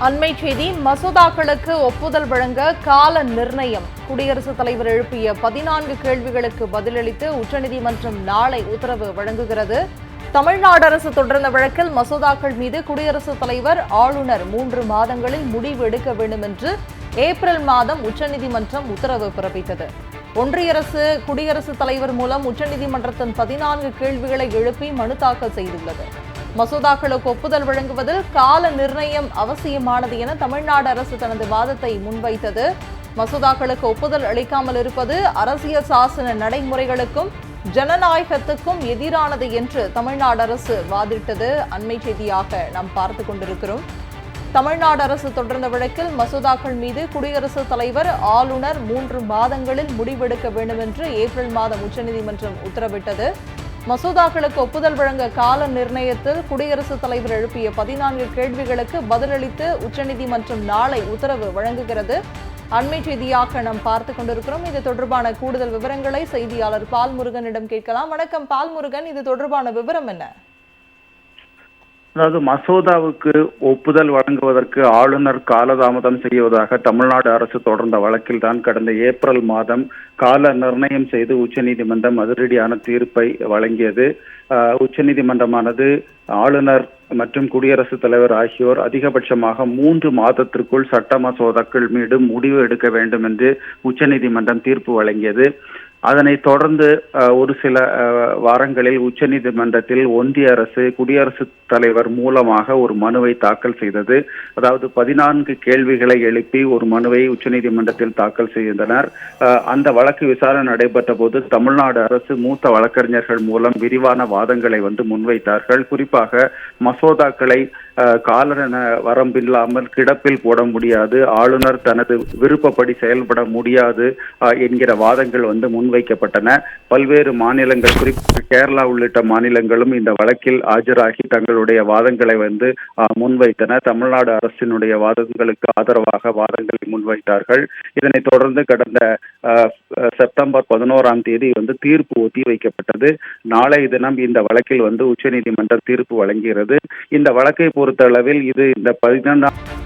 அண்மை செய்தி மசோதாக்களுக்கு ஒப்புதல் வழங்க கால நிர்ணயம். குடியரசுத் தலைவர் எழுப்பிய பதினான்கு கேள்விகளுக்கு பதிலளித்து உச்சநீதிமன்றம் நாளை உத்தரவு வழங்குகிறது. தமிழ்நாடு அரசு தொடர்ந்த வழக்கில் மசோதாக்கள் மீது குடியரசுத் தலைவர் ஆளுநர் மூன்று மாதங்களில் முடிவு எடுக்க வேண்டும் என்று ஏப்ரல் மாதம் உச்சநீதிமன்றம் உத்தரவு பிறப்பித்தது. ஒன்றிய அரசு குடியரசுத் தலைவர் மூலம் உச்சநீதிமன்றத்தின் பதினான்கு கேள்விகளை எழுப்பி மனு தாக்கல் செய்துள்ளது. மசோதாக்களுக்கு ஒப்புதல் வழங்குவதில் கால நிர்ணயம் அவசியமானது என தமிழ்நாடு அரசு தனது வாதத்தை முன்வைத்தது. மசோதாக்களுக்கு ஒப்புதல் அளிக்காமல் இருப்பது அரசியல் சாசன நடைமுறைகளுக்கும் ஜனநாயகத்துக்கும் எதிரானது என்று தமிழ்நாடு அரசு வாதிட்டது. அண்மை செய்தியாக நாம் பார்த்து கொண்டிருக்கிறோம். தமிழ்நாடு அரசு தொடர்ந்த வழக்கில் மசோதாக்கள் மீது குடியரசுத் தலைவர் ஆளுநர் மூன்று மாதங்களில் முடிவெடுக்க வேண்டும் என்று ஏப்ரல் மாதம் உச்சநீதிமன்றம் உத்தரவிட்டது. மசோதாக்களுக்கு ஒப்புதல் வழங்க கால நிர்ணயத்தில் குடியரசுத் தலைவர் எழுப்பிய பதினான்கு கேள்விகளுக்கு பதிலளித்து உச்சநீதிமன்றம் நாளை உத்தரவு வழங்குகிறது. அண்மை செய்தியாக நாம் பார்த்து கொண்டிருக்கிறோம். இது தொடர்பான கூடுதல் விவரங்களை செய்தியாளர் பால்முருகனிடம் கேட்கலாம். வணக்கம் பால்முருகன். இது தொடர்பான விவரம் என்ன? அதாவது மசோதாவுக்கு ஒப்புதல் வழங்குவதற்கு ஆளுநர் காலதாமதம் செய்வதாக தமிழ்நாடு அரசு தொடர்ந்த வழக்கில் தான் கடந்த ஏப்ரல் மாதம் கால நிர்ணயம் செய்து உச்சநீதிமன்றம் அதிரடியான தீர்ப்பை வழங்கியது. உச்சநீதிமன்றமானது ஆளுநர் மற்றும் குடியரசுத் தலைவர் ஆகியோர் அதிகபட்சமாக மூன்று மாதத்திற்குள் சட்ட மசோதாக்கள் மீது முடிவு எடுக்க வேண்டும் என்று உச்சநீதிமன்றம் தீர்ப்பு வழங்கியது. அதனை தொடர்ந்து ஒரு சில வாரங்களில் உச்சநீதிமன்றத்தில் ஒன்றிய அரசு குடியரசுத் தலைவர் மூலமாக ஒரு மனுவை தாக்கல் செய்தது. அதாவது பதினான்கு கேள்விகளை எழுப்பி ஒரு மனுவை உச்சநீதிமன்றத்தில் தாக்கல் செய்தனர் அந்த வழக்கு விசாரணை நடைபெற்ற போது தமிழ்நாடு அரசு மூத்த வழக்கறிஞர்கள் மூலம் விரிவான வாதங்களை வந்து முன்வைத்தார்கள். குறிப்பாக மசோதாக்களை காலரன காலன வரம்பில்லாமல் கிடப்பில் போட முடியாது ஆளுநர் தனது விருப்பப்படி செயல்பட முடியாது அஹ், என்கிற வாதங்கள் வந்து முன்வைக்கப்பட்டன. பல்வேறு மாநிலங்கள் குறிப்பாக கேரளா உள்ளிட்ட மாநிலங்களும் இந்த வழக்கில் ஆஜராகி தங்களுடைய வாதங்களை வந்து முன்வைத்தன. தமிழ்நாடு அரசினுடைய வாதங்களுக்கு ஆதரவாக வாதங்களை முன்வைத்தார்கள். இதனைத் தொடர்ந்து கடந்த அஹ், செப்டம்பர் பதினோராம் தேதி வந்து தீர்ப்பு ஒத்தி வைக்கப்பட்டது. நாளை தினம் இந்த வழக்கில் வந்து உச்சநீதிமன்றம் தீர்ப்பு வழங்குகிறது. இந்த வழக்கை பொறுத்தளவில் இது இந்த பதினொன்றாம்